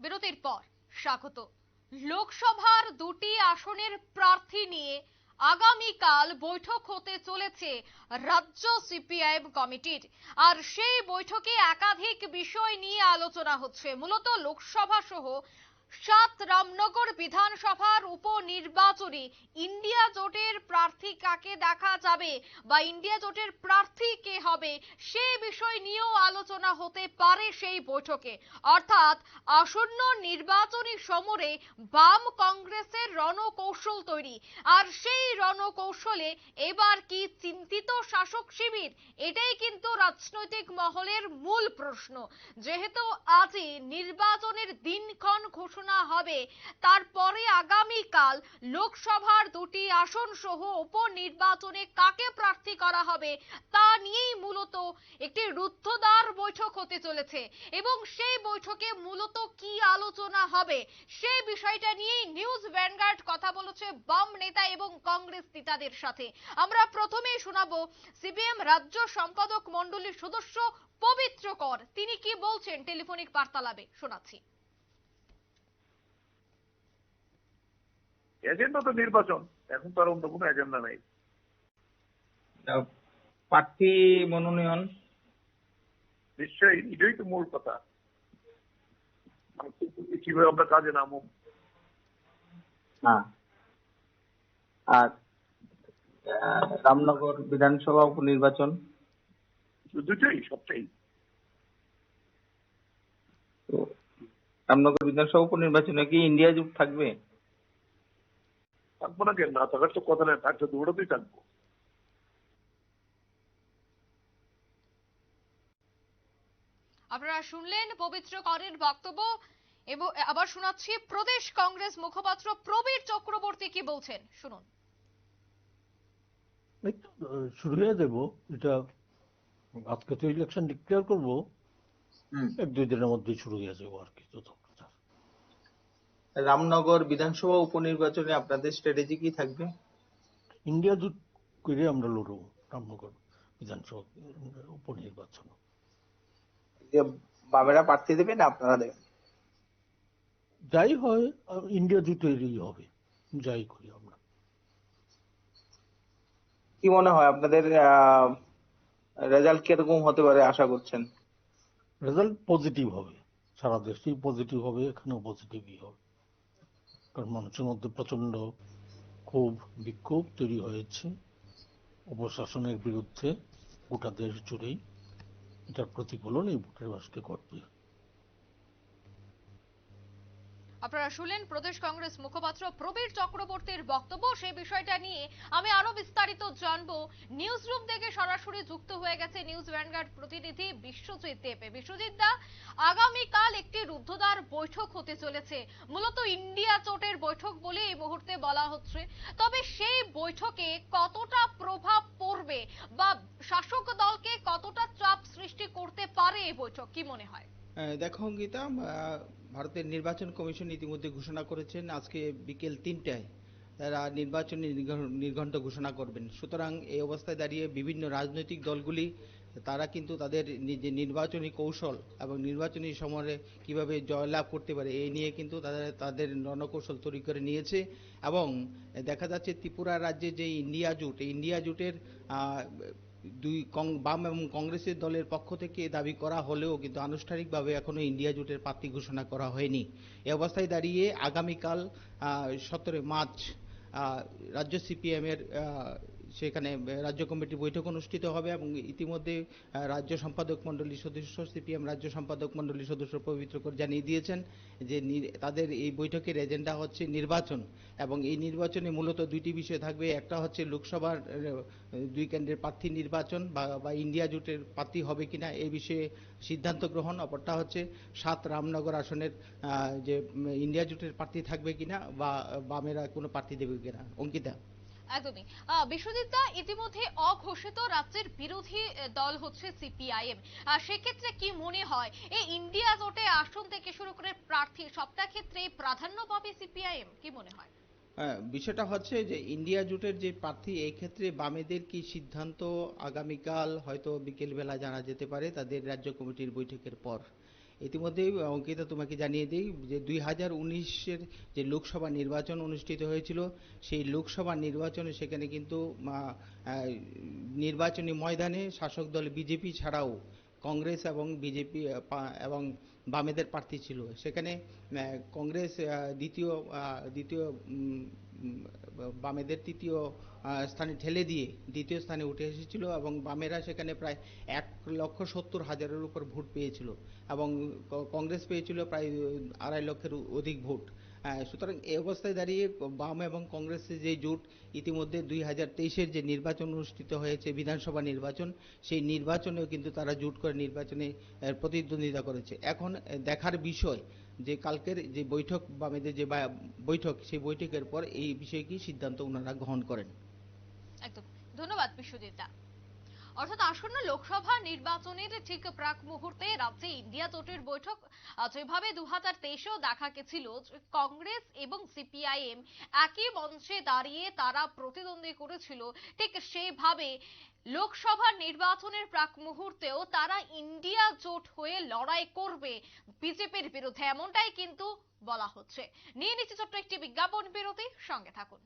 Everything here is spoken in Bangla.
বিরতির পর স্বাগত। লোকসভার দুটি আসনের প্রার্থী নিয়ে আগামীকাল বৈঠক হতে চলেছে রাজ্য সিপিআইএম কমিটির। আর সেই বৈঠকে একাধিক বিষয় নিয়ে আলোচনা হচ্ছে। মূলত লোকসভা সহ সাত রামনগর বিধানসভার উপনির্বাচনে ইন্ডিয়া জোটের প্রার্থী কাকে দেখা যাবে বা ইন্ডিয়া জোটের প্রার্থী কে হবে সেই বিষয় নিয়েও আলোচনা হতে পারে সেই বৈঠকে। অর্থাৎ আসন্ন নির্বাচনী সমরে বাম কংগ্রেসের রণকৌশল তৈরি। আর সেই রণকৌশলে এবার কি চিন্তিত শাসক শিবির? এটাই কিন্তু রাজনৈতিক মহলের মূল প্রশ্ন। যেহেতু আজই নির্বাচনের দিনক্ষণ ঘোষণা হবে। তারপরে আগামীকাল লোকসভার দুটি আসন সহ উপনির্বাচনে কাকে প্রার্থী করা হবে, তা নিয়েই মূলত একটি রুদ্ধদ্বার বৈঠক হতে চলেছে। এবং সেই বৈঠকে মূলত কি আলোচনা হবে সেই বিষয়টা নিয়েই নিউজ ভ্যানগার্ড কথা বলেছে বাম নেতা এবং কংগ্রেস নেতাদের সাথে। আমরা প্রথমেই শোনাবো সিপিএম রাজ্য সম্পাদক মণ্ডলীর সদস্য পবিত্র কর তিনি কি বলছেন টেলিফোনিক বার্তালাপে? শোনাচ্ছি। এজেন্ডা তো নির্বাচন এখন তো আর অন্য কোনো এজেন্ডা নেই। প্রার্থী মনোনয়ন? নিশ্চয়ই এটাই তো মূল কথা। কীভাবে আমরা কাজে নামো হ্যাঁ। আর রামনগর বিধানসভা উপনির্বাচন? দুটোই সবটাই। তো রামনগর বিধানসভা উপনির্বাচনে কি ইন্ডিয়া জোট থাকবে? থাকব না কেন না থাকার তো কথা নেই থাকছে তো ওটাতেই থাকব আপনারা শুনলেন পবিত্র করের বক্তব্য এবং আবার শোনাচ্ছি প্রদেশ কংগ্রেস মুখপাত্র প্রবীর চক্রবর্তী কি বলছেন? শুনুন। এই তো, আহ, শুরু হয়ে দেব এটা আজকে তো ইলেকশন ডিক্লেয়ার করব। এক দুই দিনের মধ্যেই শুরু হয়ে যাব আর কি প্রচার। রামনগর বিধানসভা উপনির্বাচনে আপনাদের স্ট্র্যাটেজি কি থাকবে? ইন্ডিয়া জুট করে আমরা লড়বো রামনগর বিধানসভা উপনির্বাচন। বামেরা প্রার্থী দেবে না আপনারা দেবেন? যাই হয় ইন্ডিয়া জুটেরই হবে যাই করি আমরা। কি মনে হয় আপনাদের রেজাল্ট কীরকম হতে পারে আশা করছেন? রেজাল্ট পজিটিভ হবে সারা দেশেই পজিটিভ হবে এখানেও পজিটিভই হবে। কারণ মানুষের মধ্যে প্রচণ্ড ক্ষোভ, বিক্ষোভ তৈরি হয়েছে। অপশাসনের বিরুদ্ধে গোটা দেশ জুড়েই এটার প্রতিফলন এই ভোটের বাসকে ঘটবে আপনারা শুনলেন প্রদেশ কংগ্রেস মুখপাত্র প্রবীর চক্রবর্তীর বক্তব্য। সেই বিষয়টা নিয়ে আমি আরও বিস্তারিত জানব। নিউজ রুম থেকে সরাসরি যুক্ত হয়ে গেছে নিউজ ভ্যানগার্ড প্রতিনিধি বিশ্বজিৎ দেবে। বিশ্বজিৎ দা, আগামীকাল একটি রুদ্ধদ্বার বৈঠক হতে চলেছে। মূলত ইন্ডিয়া জোটের বৈঠক বলে এই মুহূর্তে বলা হচ্ছে। তবে সেই বৈঠকে কতটা প্রভাব পড়বে বা শাসক দলকে কতটা চাপ সৃষ্টি করতে পারে এই বৈঠক, কি মনে হয়? দেখো অঙ্কিতা ভারতের নির্বাচন কমিশন ইতিমধ্যে ঘোষণা করেছেন, আজকে বিকেল তিনটায় তারা নির্বাচনী নির্ঘ- নির্ঘণ্ট ঘোষণা করবেন। সুতরাং এই অবস্থায় দাঁড়িয়ে বিভিন্ন রাজনৈতিক দলগুলি, তারা কিন্তু তাদের নিজে, নির্বাচনী কৌশল এবং নির্বাচনী সময়ে কীভাবে জয়লাভ করতে পারে, এই নিয়ে কিন্তু তাদের তাদের রণকৌশল তৈরি করে নিয়েছে এবং দেখা যাচ্ছে ত্রিপুরা রাজ্যে যে ইন্ডিয়া জোট, এই ইন্ডিয়া জোটের দুই বাম এবং কংগ্রেসের দলের পক্ষ থেকে দাবি করা হলেও কিন্তু আনুষ্ঠানিকভাবে এখনও ইন্ডিয়া জোটের প্রার্থী ঘোষণা করা হয়নি। এ অবস্থায় দাঁড়িয়ে আগামীকাল সতেরো মার্চ রাজ্য সিপিএম এর আহ, সেখানে রাজ্য কমিটি বৈঠক অনুষ্ঠিত হবে এবং ইতিমধ্যে রাজ্য সম্পাদক মণ্ডলীর সদস্য, সিপিএম রাজ্য সম্পাদক মণ্ডলীর সদস্য পবিত্র করে জানিয়ে দিয়েছেন যে তাদের এই বৈঠকের এজেন্ডা হচ্ছে নির্বাচন এবং এই নির্বাচনে মূলত দুইটি বিষয় থাকবে। একটা হচ্ছে লোকসভার দুই কেন্দ্রের প্রার্থী নির্বাচন বা বা ইন্ডিয়া জোটের প্রার্থী হবে কিনা এই বিষয়ে সিদ্ধান্ত গ্রহণ। অপরটা হচ্ছে সাত রামনগর আসনের যে ইন্ডিয়া জোটের প্রার্থী থাকবে কিনা বা, বামেরা কোনো প্রার্থী দেবে কিনা। অঙ্কিতা। একদমই। বিশ্বজিৎ দা ইতিমধ্যে অঘোষিত রাজ্যের বিরোধী দল হচ্ছে সিপিআইএম। সেক্ষেত্রে কি মনে হয়? এই ইন্ডিয়া জোটে আসন থেকে শুরু করে প্রার্থী সবটা ক্ষেত্রে প্রাধান্য পাবে সিপিআইএম? কি মনে হয়? বিষয়টা হচ্ছে যে ইন্ডিয়া জোটের যে প্রার্থী এই ক্ষেত্রে বামেদের কি সিদ্ধান্ত আগামীকাল হয়তো বিকেল বেলা জানা যেতে পারে তাদের রাজ্য কমিটির বৈঠকের পর? ইতিমধ্যেই অঙ্কিতা, তোমাকে জানিয়ে দিই যে দুই হাজার উনিশের যে লোকসভা নির্বাচন অনুষ্ঠিত হয়েছিল, সেই লোকসভা নির্বাচনে সেখানে কিন্তু নির্বাচনী ময়দানে শাসক দল বিজেপি ছাড়াও কংগ্রেস এবং বিজেপি এবং বামেদের প্রার্থী ছিল। সেখানে কংগ্রেস দ্বিতীয় দ্বিতীয় বামেদের তৃতীয় স্থানে ঠেলে দিয়ে দ্বিতীয় স্থানে উঠে এসেছিল এবং বামেরা সেখানে প্রায় এক লক্ষ সত্তর হাজারের উপর ভোট পেয়েছিল এবং কংগ্রেস পেয়েছিল প্রায় আড়াই লক্ষের অধিক ভোট। সুতরাং এই অবস্থায় দাঁড়িয়ে বাম এবং কংগ্রেসের যে জোট, ইতিমধ্যে দুই হাজার তেইশের যে নির্বাচন অনুষ্ঠিত হয়েছে, বিধানসভা নির্বাচন, সেই নির্বাচনেও কিন্তু তারা জোট করে নির্বাচনে প্রতিদ্বন্দ্বিতা করেছে। এখন দেখার বিষয় যে কালকের যে বৈঠক বামেদের যে বৈঠক, সেই বৈঠকের পর এই বিষয়ে কি সিদ্ধান্ত ওনারা গ্রহণ করেন। একদম। ধন্যবাদ বিশ্বজিৎ অর্থাৎ আসন্ন লোকসভা নির্বাচনের ঠিক প্রাক মুহূর্তে রাজ্যে ইন্ডিয়া জোটের বৈঠক যেভাবে দু হাজার তেইশেও দেখা গেছিল কংগ্রেস এবং সিপিআইএম একই মঞ্চে দাঁড়িয়ে তারা প্রতিদ্বন্দ্বী করেছিল, ঠিক সেইভাবে লোকসভা নির্বাচনের প্রাক মুহূর্তেও তারা ইন্ডিয়া জোট হয়ে লড়াই করবে বিজেপির বিরুদ্ধে, এমনটাই কিন্তু বলা হচ্ছে। নিয়ে নিচ্ছে ছোট্ট একটি বিজ্ঞাপন বিরতি, সঙ্গে থাকুন।